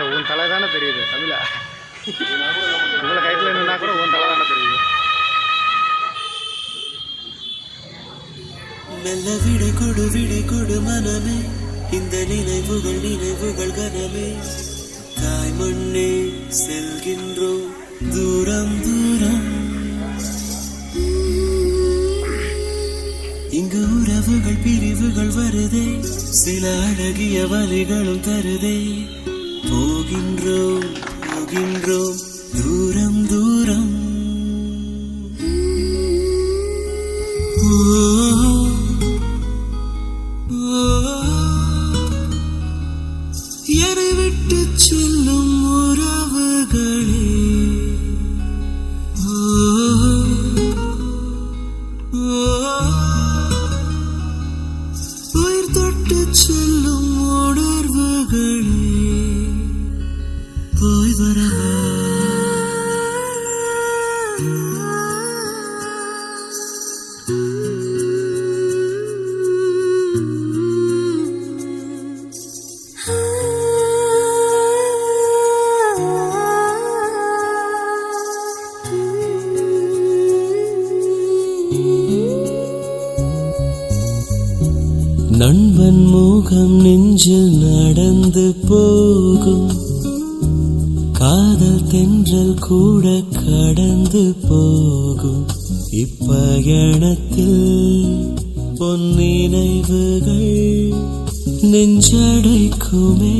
உன் தலை தானே தெரியுது தமிழா உங்களை கைத்தில் நின்னா கூட உன் தலை தானே தெரியுது. மெல்ல விடை கொடு விடை கொடு மனமே. இந்த நினைவுகள் நினைவுகள் கனமே. தாய் மண்ணே செல்கின்றோம் தூரம் தூரம். இங்கு உறவுகள் பிரிவுகள் வருதே. சில அழகிய வழிகளும் தருதே. போகின்றோம் போகின்றோம். தூரம் தூரம். என்னை விட்டு செல்லும் போய் வரவா நண்பன் முகம் நெஞ்சில் நடந்து போகும். காதல் தென்றல் கூட கடந்து போகும். இப்பயணத்தில் பொன்னினைவுகள் நெஞ்சடைக்குமே.